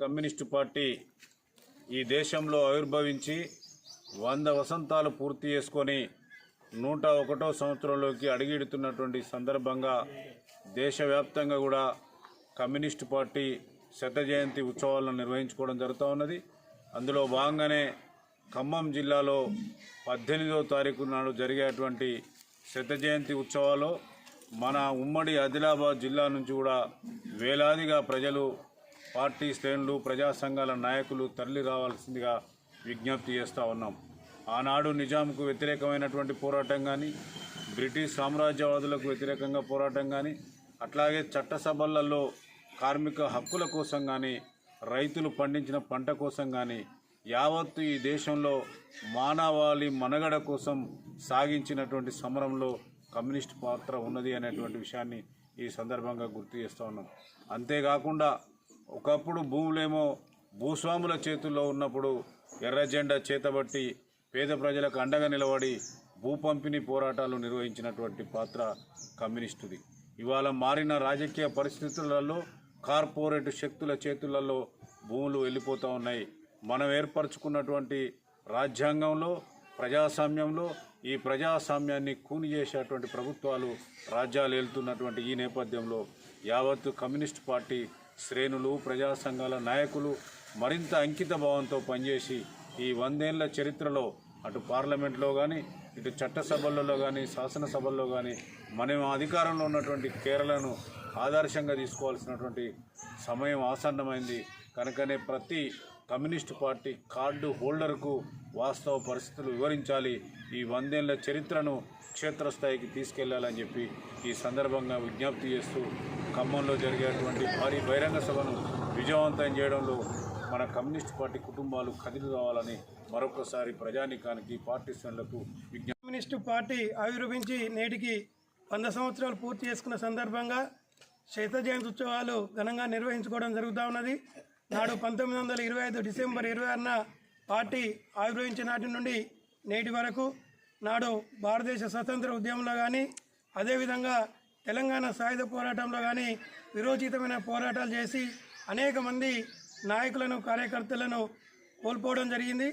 Communist party ఈ దేశంలో ఆవిర్భవించి వంద వసంతాలు పూర్తి చేసుకొని నూట ఒకటో సంవత్సరంలోకి అడుగిడుతున్నటువంటి సందర్భంగా దేశవ్యాప్తంగా కూడా కమ్యూనిస్టు పార్టీ శత జయంతి ఉత్సవాలను నిర్వహించుకోవడం జరుగుతూ ఉన్నది. అందులో భాగంగానే ఖమ్మం జిల్లాలో పద్దెనిమిదవ తారీఖు నాడు జరిగేటువంటి శత జయంతి ఉత్సవాలు మన ఉమ్మడి ఆదిలాబాద్ జిల్లా నుంచి కూడా వేలాదిగా ప్రజలు పార్టీ శ్రేణులు ప్రజా సంఘాల నాయకులు తరలి రావాల్సిందిగా విజ్ఞప్తి చేస్తూ ఉన్నాం. ఆనాడు నిజాంకు వ్యతిరేకమైనటువంటి పోరాటం కానీ బ్రిటిష్ సామ్రాజ్యవాదులకు వ్యతిరేకంగా పోరాటం కానీ అట్లాగే చట్టసభలలో కార్మిక హక్కుల కోసం కానీ రైతులు పండించిన పంట కోసం కానీ యావత్తు ఈ దేశంలో మానవాళి మనుగడ కోసం సాగించినటువంటి సమరంలో కమ్యూనిస్ట్ పాత్ర ఉన్నది అనేటువంటి విషయాన్ని ఈ సందర్భంగా గుర్తు చేస్తూ ఉన్నాం. అంతేకాకుండా ఒకప్పుడు భూములేమో భూస్వాముల చేతుల్లో ఉన్నప్పుడు ఎర్రజెండా చేతబట్టి పేద ప్రజలకు అండగా నిలబడి భూ పంపిణీ పోరాటాలు నిర్వహించినటువంటి పాత్ర కమ్యూనిస్టుది. ఇవాళ మారిన రాజకీయ పరిస్థితులలో కార్పొరేట్ శక్తుల చేతులలో భూములు వెళ్ళిపోతూ ఉన్నాయి. మనం ఏర్పరచుకున్నటువంటి రాజ్యాంగంలో ప్రజాస్వామ్యంలో ఈ ప్రజాస్వామ్యాన్ని కూని చేసేటువంటి ప్రభుత్వాలు రాజ్యాలు వెళ్తున్నటువంటి ఈ నేపథ్యంలో యావత్తు కమ్యూనిస్ట్ పార్టీ శ్రేణులు ప్రజా సంఘాల నాయకులు మరింత అంకిత భావంతో పనిచేసి ఈ వందేళ్ళ చరిత్రలో అటు పార్లమెంట్లో కానీ ఇటు చట్టసభలలో కానీ శాసనసభల్లో కానీ మనం అధికారంలో ఉన్నటువంటి కేరళను ఆదర్శంగా తీసుకోవాల్సినటువంటి సమయం ఆసన్నమైంది. కనుకనే ప్రతి కమ్యూనిస్ట్ పార్టీ కార్డు హోల్డర్కు వాస్తవ పరిస్థితులు వివరించాలి. ఈ వందేళ్ళ చరిత్రను క్షేత్రస్థాయికి తీసుకెళ్ళాలని చెప్పి ఈ సందర్భంగా విజ్ఞప్తి చేస్తూ ఖమ్మంలో జరిగేటువంటి భారీ బహిరంగ సభను విజయవంతం చేయడంలో మన కమ్యూనిస్ట్ పార్టీ కుటుంబాలు కదిలి రావాలని మరొకసారి ప్రజానికానికి పార్టీ శ్రేణులకు విజ్ఞప్తి కమ్యూనిస్టు పార్టీ ఆవిర్భవించి నేటికి వంద సంవత్సరాలు పూర్తి చేసుకున్న సందర్భంగా శత జయంతి ఉత్సవాలు ఘనంగా నిర్వహించుకోవడం జరుగుతూ ఉన్నది. నాడు పంతొమ్మిది వందల ఇరవై ఐదు డిసెంబర్ ఇరవై ఆరున పార్టీ ఆవిర్భవించిన నాటి నుండి నేటి వరకు నాడు భారతదేశ స్వతంత్ర ఉద్యమంలో కానీ అదేవిధంగా తెలంగాణ సాయుధ పోరాటంలో కానీ విరోచితమైన పోరాటాలు చేసి అనేక మంది నాయకులను కార్యకర్తలను కోల్పోవడం జరిగింది.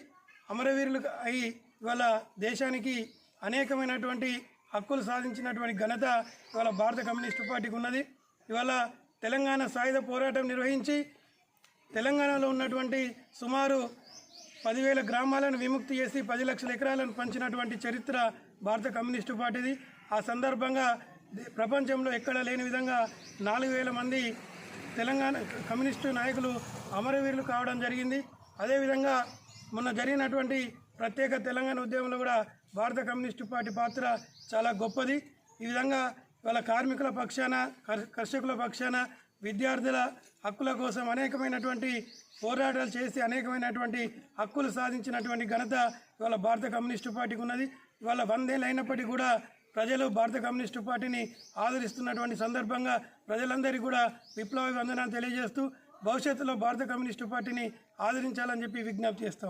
అమరవీరులు అయి ఇవాళ దేశానికి అనేకమైనటువంటి హక్కులు సాధించినటువంటి ఘనత ఇవాళ భారత కమ్యూనిస్టు పార్టీకి ఉన్నది. ఇవాళ తెలంగాణ సాయుధ పోరాటం నిర్వహించి తెలంగాణలో ఉన్నటువంటి సుమారు పదివేల గ్రామాలను విముక్తి చేసి పది లక్షల ఎకరాలను పంచినటువంటి చరిత్ర భారత కమ్యూనిస్టు పార్టీది. ఆ సందర్భంగా ప్రపంచంలో ఎక్కడ లేని విధంగా నాలుగు వేల మంది తెలంగాణ కమ్యూనిస్టు నాయకులు అమరవీరులు కావడం జరిగింది. అదేవిధంగా మొన్న జరిగినటువంటి ప్రత్యేక తెలంగాణ ఉద్యమంలో కూడా భారత కమ్యూనిస్టు పార్టీ పాత్ర చాలా గొప్పది. ఈ విధంగా వాళ్ళ కార్మికుల పక్షాన కర్- కర్షకుల పక్షాన విద్యార్థుల హక్కుల కోసం అనేకమైనటువంటి పోరాటాలు చేసి అనేకమైనటువంటి హక్కులు సాధించినటువంటి ఘనత ఇవాళ భారత కమ్యూనిస్టు పార్టీకి ఉన్నది. ఇవాళ వందేళ్ళు అయినప్పటికీ కూడా ప్రజలు భారత కమ్యూనిస్టు పార్టీని ఆదరిస్తున్నటువంటి సందర్భంగా ప్రజలందరికీ కూడా విప్లవ వందనాలు తెలియజేస్తూ భవిష్యత్తులో భారత కమ్యూనిస్టు పార్టీని ఆదరించాలని చెప్పి విజ్ఞప్తి చేస్తా